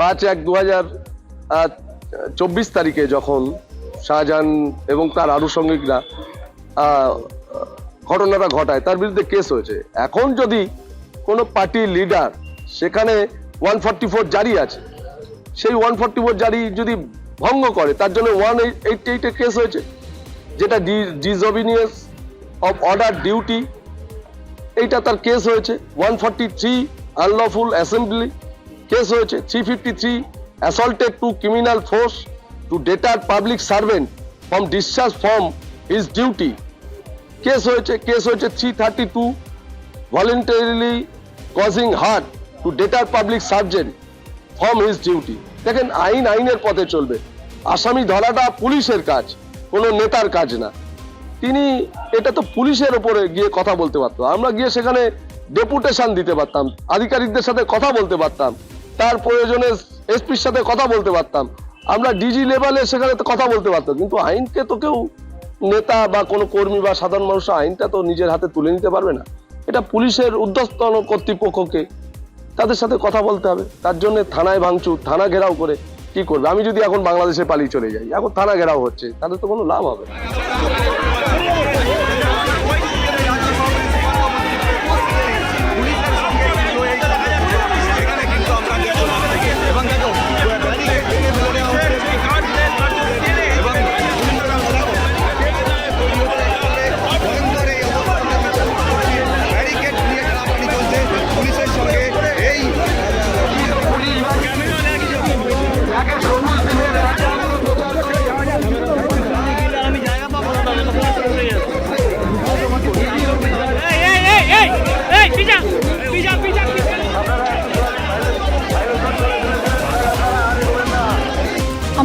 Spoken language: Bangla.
পাঁচ এক দু হাজার চব্বিশ তারিখে যখন শাহজাহান এবং তার আনুষঙ্গিকরা ঘটনাটা ঘটায়, তার বিরুদ্ধে কেস হয়েছে। এখন যদি কোনো পার্টির লিডার সেখানে ওয়ান ফর্টি ফোর জারি আছে, সেই ওয়ান ফর্টি ফোর জারি যদি ভঙ্গ করে, তার জন্য ওয়ান এইট এইটে কেস হয়েছে, যেটা ডিজবিনিয়াস অফ অর্ডার ডিউটি এইটা তার কেস হয়েছে one forty three unlawful assembly case হয়েছে three fifty three assaulted to criminal force to deter public servant from discharge from his duty case হয়েছে কেস হয়েছে three thirty two voluntarily causing hurt to deter public sergeant from his duty দেখেন, আইন আইনের পথে চলবে। আসামি ধরাটা পুলিশের কাজ, কোনো নেতার কাজ না। তিনি, এটা তো পুলিশের ওপরে গিয়ে কথা বলতে পারতো। আমরা গিয়ে সেখানে ডেপুটেশন দিতে পারতাম, আধিকারিকদের সাথে কথা বলতে পারতাম। তার প্রয়োজনে এসপির সাথে কথা বলতে পারতাম। আমরা ডিজি লেভেলে সেখানে তো কথা বলতে পারতাম, কিন্তু আইনকে তো কেউ নেতা বা কোনো কর্মী বা সাধারণ মানুষ আইনটা তো নিজের হাতে তুলে নিতে পারবে না। এটা পুলিশের উদ্ধস্তন কর্তৃপক্ষকে তাদের সাথে কথা বলতে হবে। তার জন্য থানায় ভাঙচুর, থানা ঘেরাও করে কি করবে? আমি যদি এখন বাংলাদেশে পালিয়ে চলে যাই, এখন থানা ঘেরাও হচ্ছে, তাহলে তো কোনো লাভ হবে না।